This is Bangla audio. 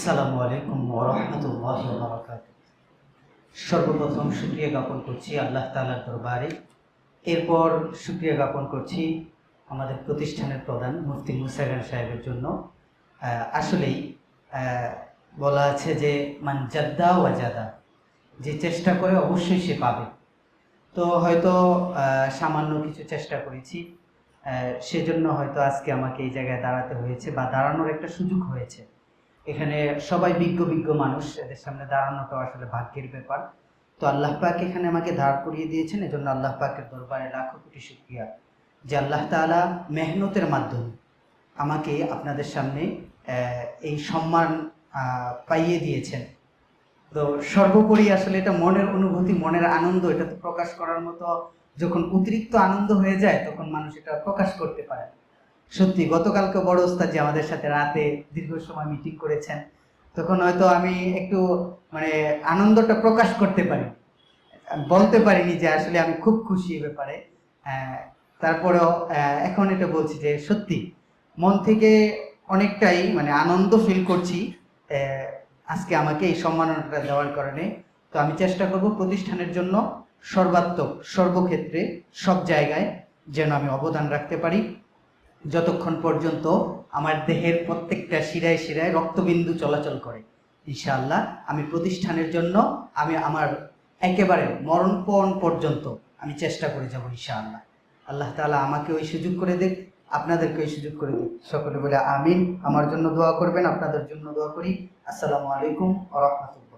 আসসালামু আলাইকুম ওরহমতুল্লাহ বারাকাত সর্বপ্রথম শুক্রিয়া জ্ঞাপন করছি আল্লাহ তালার দরবারে। এরপর শুক্রিয়া জ্ঞাপন করছি আমাদের প্রতিষ্ঠানের প্রধান মুফতি মুসাগান সাহেবের জন্য। আসলেই বলা আছে যে, মান জাদ্দা ওয়াজাদা যে চেষ্টা করে অবশ্যই সে পাবে। তো হয়তো সামান্য কিছু চেষ্টা করেছি। সেজন্য হয়তো আজকে আমাকে এই জায়গায় দাঁড়াতে হয়েছে বা দাঁড়ানোর একটা সুযোগ হয়েছে। এখানে সবাই বিজ্ঞ বিজ্ঞ মানুষ। এদের সামনে দাঁড়ানোটা আসলে ভাগ্যের ব্যাপার। তো আল্লাহ পাক এখানে আমাকে দাঁড় করিয়ে দিয়েছেন, এজন্য আল্লাহ পাকের দরবারে লাখো কোটি শুক্রিয়া। যে আল্লাহ তাআলা মেহনতের মাধ্যমে আমাকে আপনাদের সামনে এই সম্মান পাইয়ে দিয়েছেন। তো সর্বোপরি আসলে এটা মনের অনুভূতি, মনের আনন্দ, এটা তো প্রকাশ করার মতো যখন অতিরিক্ত আনন্দ হয়ে যায়, তখন মানুষ এটা প্রকাশ করতে পারে। সত্যি, গতকালকে বড় ওস্তাদ যে আমাদের সাথে রাতে দীর্ঘ সময় মিটিং করেছেন। তখন হয়তো আমি একটু মানে আনন্দটা প্রকাশ করতে পারি। বলতে পারিনি যে আসলে আমি খুব খুশি এ ব্যাপারে। তারপরেও এখন এটা বলছি যে সত্যি, মন থেকে অনেকটাই মানে আনন্দ ফিল করছি আজকে আমাকে এই সম্মাননাটা দেওয়ার কারণে। তো আমি চেষ্টা করব প্রতিষ্ঠানের জন্য সর্বাত্মক, সর্বক্ষেত্রে, সব জায়গায় যেন আমি অবদান রাখতে পারি। যতক্ষণ পর্যন্ত আমার দেহের প্রত্যেকটা শিরায় শিরায় রক্তবিন্দু চলাচল করে, ইনশাআল্লাহ আমি প্রতিষ্ঠানের জন্য আমি আমার একেবারে মরণপণ পর্যন্ত আমি চেষ্টা করে যাব, ইনশাআল্লাহ। আল্লাহ তাআলা আমাকে ওই সুযোগ করে দিক, আপনাদেরকে ওই সুযোগ করে দিক। সকলে বলে আমিন। আমার জন্য দোয়া করবেন, আপনাদের জন্য দোয়া করি। আসসালামু আলাইকুম ওয়া রাহমাতুল্লাহ।